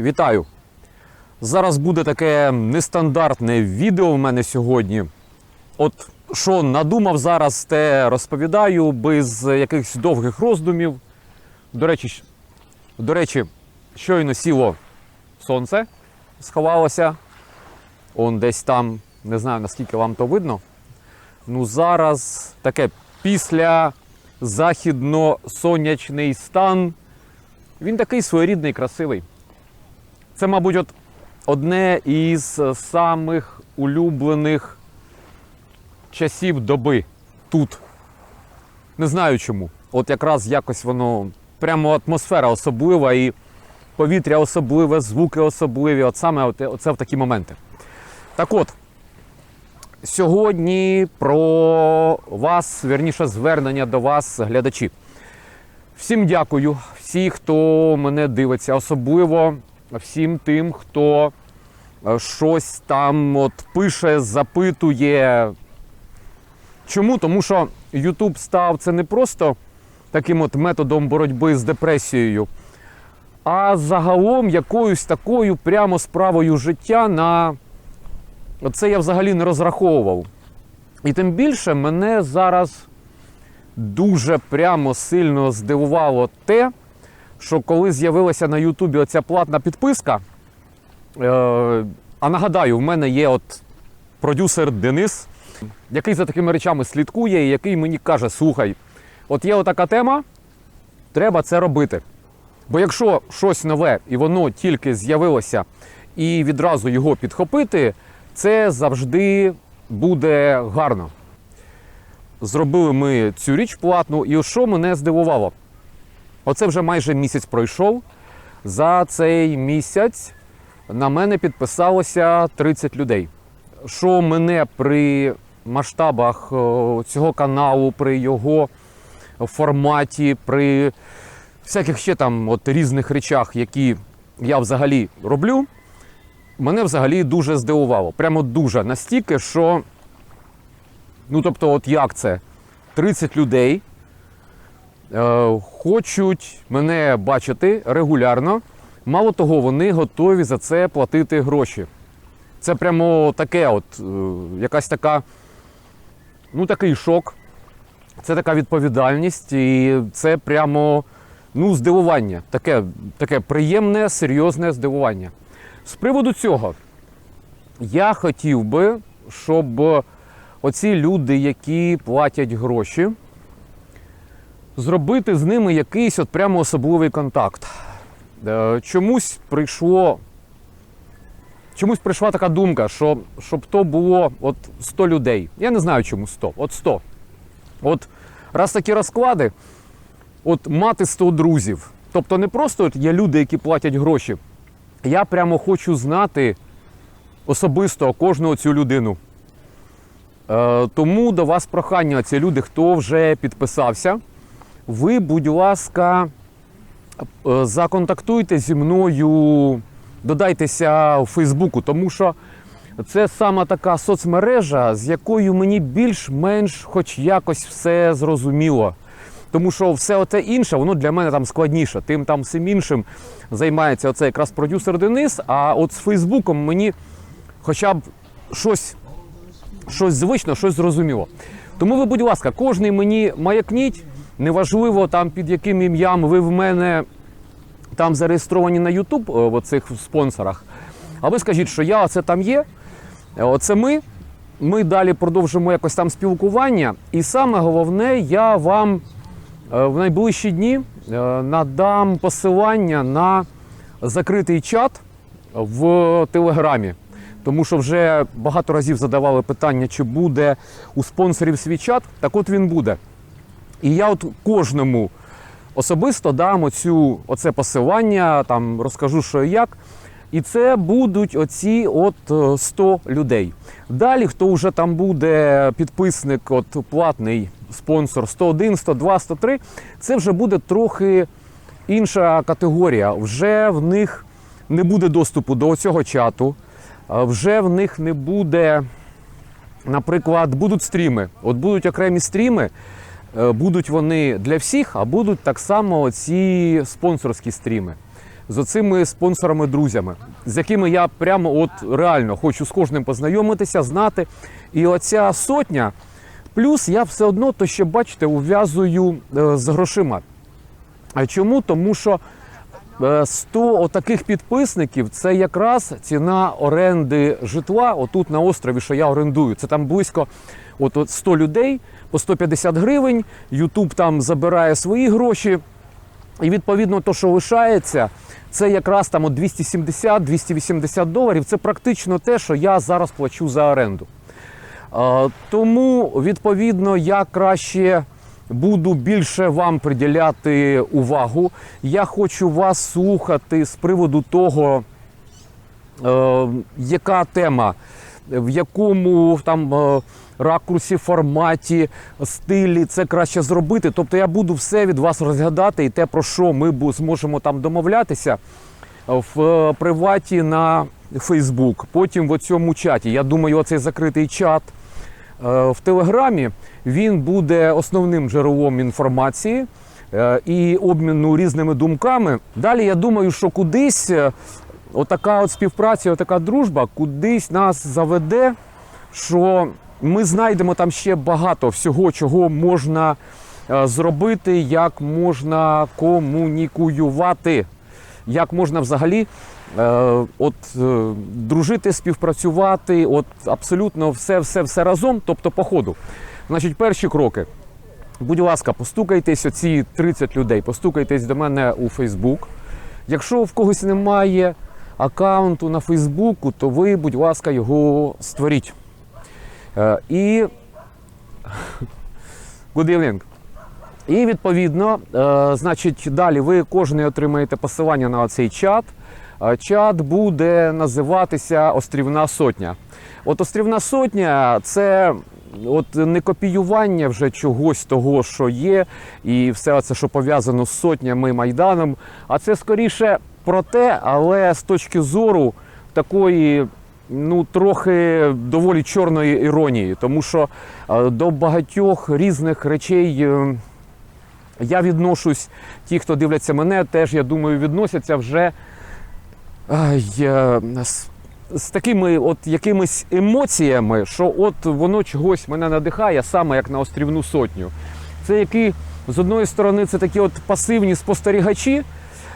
Вітаю! Зараз буде таке нестандартне відео в мене сьогодні. От що надумав зараз, те розповідаю без якихось довгих роздумів. До речі, до речі, щойно сіло сонце, сховалося. Он десь там, не знаю наскільки вам то видно. Ну зараз таке після західно-сонячний стан. Він такий своєрідний, красивий. Це, мабуть, от одне із е, самих улюблених часів доби тут. Не знаю чому. От якраз якось воно прямо атмосфера особлива і повітря особливе, звуки особливі. От саме от, оце в такі моменти. Так от, сьогодні про вас, вірніше, звернення до вас, глядачі. Всім дякую, всі, хто мене дивиться, особливо всім тим, хто е, щось там от пише, запитує. Чому? Тому що YouTube став це не просто таким от методом боротьби з депресією, а загалом якоюсь такою прямо справою життя на це я взагалі не розраховував. І тим більше мене зараз дуже прямо сильно здивувало те, що коли з'явилася на Ютубі оця платна підписка. Е, а нагадаю, в мене є от продюсер Денис, який за такими речами слідкує, і який мені каже: слухай, от є отака тема, треба це робити. Бо якщо щось нове і воно тільки з'явилося, і відразу його підхопити, це завжди буде гарно. Зробили ми цю річ платну, і що мене здивувало? Оце вже майже місяць пройшов. За цей місяць на мене підписалося 30 людей. Що мене при масштабах цього каналу, при його форматі, при всяких ще там от різних речах, які я взагалі роблю, мене взагалі дуже здивувало. Прямо дуже настільки, що. Ну, тобто, от як це? 30 людей е, хочуть мене бачити регулярно. Мало того, вони готові за це платити гроші. Це прямо таке, от, е, якась така, ну, такий шок. Це така відповідальність, і це прямо ну, здивування. Таке, таке приємне, серйозне здивування. З приводу цього, я хотів би, щоб оці люди, які платять гроші, зробити з ними якийсь от прямо особливий контакт. Е, Чомусь прийшло. Чомусь прийшла така думка, що щоб то було от 100 людей. Я не знаю, чому 100, от 100. От раз такі розклади, от мати 100 друзів. Тобто не просто от є люди, які платять гроші. Я прямо хочу знати особисто кожну цю людину. Е, тому до вас прохання, ці люди, хто вже підписався, ви, будь ласка, е, законтактуйте зі мною, додайтеся у Фейсбуку, тому що це саме така соцмережа, з якою мені більш-менш хоч якось все зрозуміло. Тому що все оце інше, воно для мене там складніше. Тим там всім іншим займається оце якраз продюсер Денис. А от з Фейсбуком мені хоча б щось щось звично, щось зрозуміло. Тому ви, будь ласка, кожний мені маякніть, неважливо там під яким ім'ям ви в мене там зареєстровані на YouTube в цих спонсорах. А ви скажіть, що я оце там є, е, оце ми. Ми далі продовжимо якось там спілкування. І саме головне, я вам е, в найближчі дні е, надам посилання на закритий чат в Телеграмі. Тому що вже багато разів задавали питання, чи буде у спонсорів свій чат. Так от він буде. І я от кожному особисто дам оцю, оце посилання, там розкажу, що і як. І це будуть оці от е, 100 людей. Далі, хто вже там буде підписник, от платний спонсор 101, 102, 103, це вже буде трохи інша категорія. Вже в них не буде доступу до цього чату, вже в них не буде, наприклад, будуть стріми. От будуть окремі стріми, е, будуть вони для всіх, а будуть так само ці спонсорські стріми. з оцими спонсорами-друзями, з якими я прямо от реально хочу з кожним познайомитися, знати. І оця сотня, плюс я все одно то ще бачите, ув'язую е, з грошима. А чому? Тому що е, 100 отаких підписників це якраз ціна оренди житла отут на острові, що я орендую. Це там близько от, от 100 людей по 150 гривень. Ютуб там забирає свої гроші. І відповідно, то, що лишається, це якраз там от 270-280 доларів. Це практично те, що я зараз плачу за оренду. Тому, відповідно, я краще буду більше вам приділяти увагу. Я хочу вас слухати з приводу того, е, яка тема, в якому там е, ракурсі, форматі, стилі це краще зробити. Тобто я буду все від вас розглядати і те, про що ми зможемо там домовлятися в е, приваті на Фейсбук, потім в цьому чаті. Я думаю, оцей закритий чат е, в Телеграмі він буде основним джерелом інформації е, і обміну різними думками. Далі я думаю, що кудись е, отака от співпраця, отака дружба кудись нас заведе, що ми знайдемо там ще багато всього, чого можна е, зробити, як можна комунікуювати, як можна взагалі е, от, е, дружити, співпрацювати, от абсолютно все, все, все разом, тобто по ходу. Значить, перші кроки. Будь ласка, постукайтесь, оці 30 людей, постукайтесь до мене у Фейсбук. Якщо в когось немає аккаунту на Фейсбуку, то ви, будь ласка, його створіть. Е, І good evening. І відповідно, е, значить, далі ви кожен отримаєте посилання на цей чат. Е, Чат буде називатися Острівна Сотня. От Острівна Сотня це от не копіювання вже чогось того, що є, і все це, що пов'язано з сотнями майданом. А це скоріше про те, але з точки зору такої. Ну, трохи доволі чорної іронії, тому що е, до багатьох різних речей е, я відношусь, ті, хто дивляться мене, теж, я думаю, відносяться вже ай, е, з, з такими от якимись емоціями, що от воно чогось мене надихає, саме як на острівну сотню. Це які, з одної сторони, це такі от пасивні спостерігачі,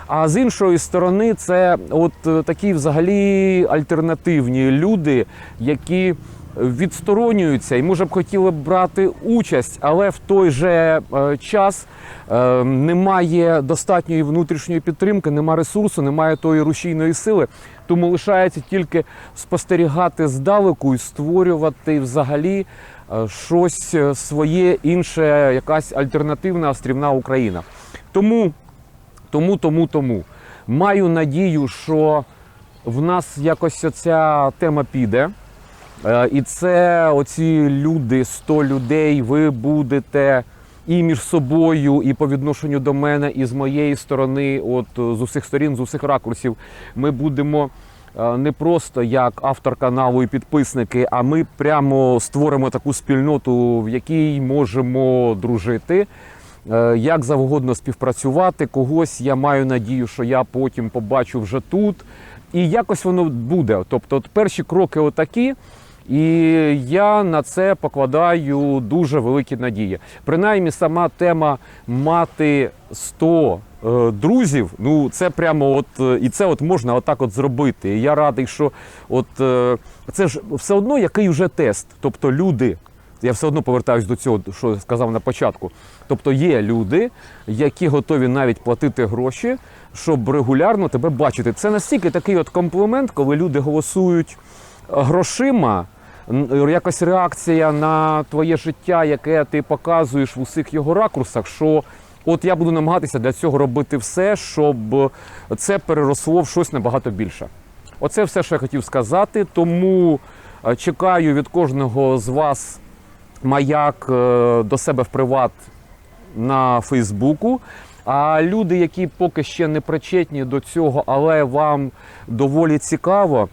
а з іншої сторони, це от е, такі взагалі альтернативні люди, які відсторонюються і може б хотіли б брати участь, але в той же е, час е, немає достатньої внутрішньої підтримки, немає ресурсу, немає тої рушійної сили. Тому лишається тільки спостерігати здалеку і створювати взагалі щось своє інше, якась альтернативна острівна Україна. Тому, тому, тому, тому маю надію, що в нас якось ця тема піде. Е, І це оці люди, 100 людей, ви будете і між собою, і по відношенню до мене, і з моєї сторони, от з усіх сторін, з усіх ракурсів, ми будемо е, не просто як автор каналу і підписники, а ми прямо створимо таку спільноту, в якій можемо дружити. Е, Як завгодно співпрацювати, когось я маю надію, що я потім побачу вже тут, і якось воно буде. Тобто, от перші кроки отакі, і я на це покладаю дуже великі надії. Принаймні, сама тема мати 100 е, друзів, ну це прямо от е, і це от можна отак от зробити. І я радий, що от е, це ж все одно який вже тест. Тобто люди. Я все одно повертаюсь до цього, що сказав на початку. Тобто є люди, які готові навіть платити гроші, щоб регулярно тебе бачити. Це настільки такий от комплімент, коли люди голосують грошима, якась реакція на твоє життя, яке ти показуєш в усіх його ракурсах, що от я буду намагатися для цього робити все, щоб це переросло в щось набагато більше. Оце все, що я хотів сказати. Тому е, чекаю від кожного з вас маяк е, до себе в приват на Фейсбуку. А люди, які поки ще не причетні до цього, але вам доволі цікаво,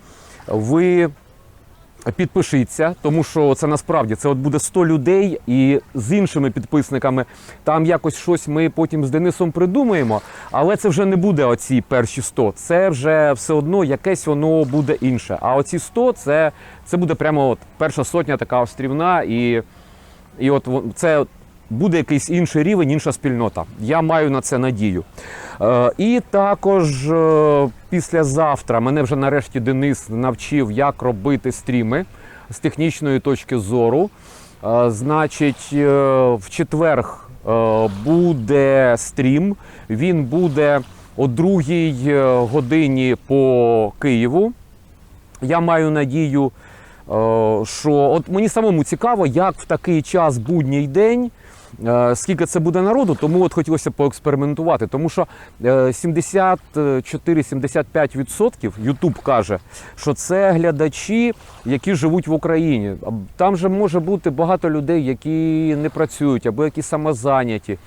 ви Підпишіться, тому що це насправді це от буде 100 людей, і з іншими підписниками там якось щось ми потім з Денисом придумаємо. Але це вже не буде оці перші 100. Це вже все одно якесь воно буде інше. А оці 100 це, це буде прямо от перша сотня така острівна, і, і от це буде якийсь інший рівень, інша спільнота. Я маю на це надію. Е, і також е, післязавтра мене вже нарешті Денис навчив, як робити стріми з технічної точки зору. Е, значить, в четверг буде стрім. Він буде о другій годині по Києву. Я маю надію, що от мені самому цікаво, як в такий час будній день. е, Скільки це буде народу, тому от хотілося поекспериментувати. Тому що е, 74-75% Ютуб каже, що це глядачі, які живуть в Україні. Там же може бути багато людей, які не працюють або які самозайняті.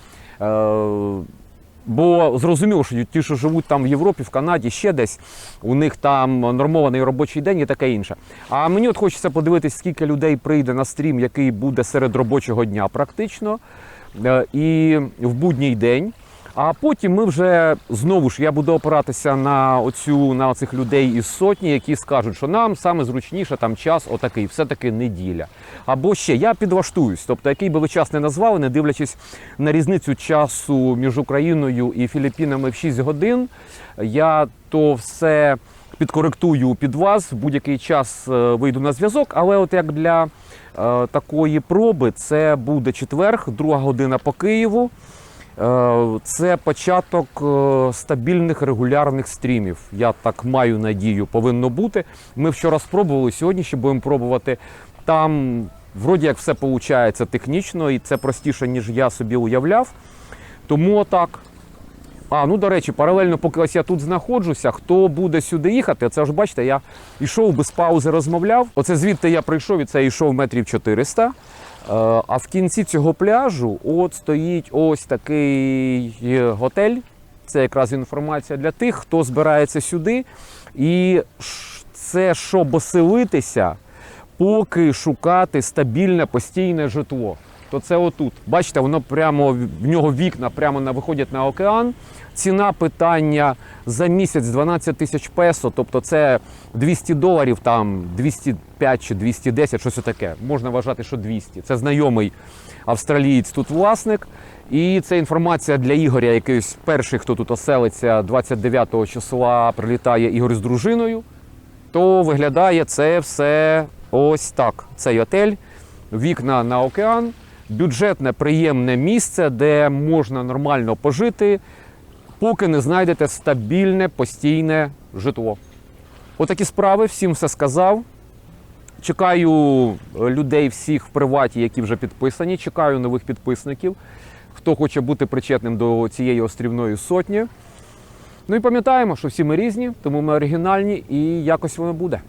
Бо зрозуміло, що ті, що живуть там в Європі, в Канаді, ще десь, у них там нормований робочий день і таке інше. А мені от хочеться подивитись, скільки людей прийде на стрім, який буде серед робочого дня, практично, е, і в будній день. А потім ми вже знову ж я буду опиратися на оцю на цих людей із сотні, які скажуть, що нам саме зручніше там час отакий, все-таки неділя. Або ще я підлаштуюсь, тобто який би ви час не назвали, не дивлячись на різницю часу між Україною і Філіппінами в 6 годин, я то все підкоректую під вас. Будь-який час е, вийду на зв'язок. Але от як для е, такої проби, це буде четверг, друга година по Києву. Е, Це початок е, стабільних регулярних стрімів. Я так маю надію, повинно бути. Ми вчора спробували, сьогодні ще будемо пробувати. Там вроді як все виходить технічно, і це простіше, ніж я собі уявляв. Тому отак. А, ну до речі, паралельно, поки ось я тут знаходжуся, хто буде сюди їхати, це ж бачите, я йшов без паузи, розмовляв. Оце звідти я прийшов і це йшов метрів 400. Е, А в кінці цього пляжу от стоїть ось такий е, готель. Це якраз інформація для тих, хто збирається сюди. І це щоб оселитися, поки шукати стабільне постійне житло. То це отут. Бачите, воно прямо в нього вікна прямо на виходять на океан. Ціна питання за місяць 12 тисяч песо, тобто це 200 доларів, там 205 чи 210, щось таке. Можна вважати, що 200. Це знайомий австралієць тут власник. І це інформація для Ігоря, якийсь перший, хто тут оселиться 29 числа, прилітає Ігор з дружиною то виглядає це все ось так. Цей отель, вікна на океан, бюджетне, приємне місце, де можна нормально пожити, поки не знайдете стабільне, постійне житло. Отакі справи, всім все сказав. Чекаю е, людей всіх в приваті, які вже підписані. Чекаю нових підписників, хто хоче бути причетним до цієї острівної сотні. Ну і пам'ятаємо, що всі ми різні, тому ми оригінальні і якось воно буде.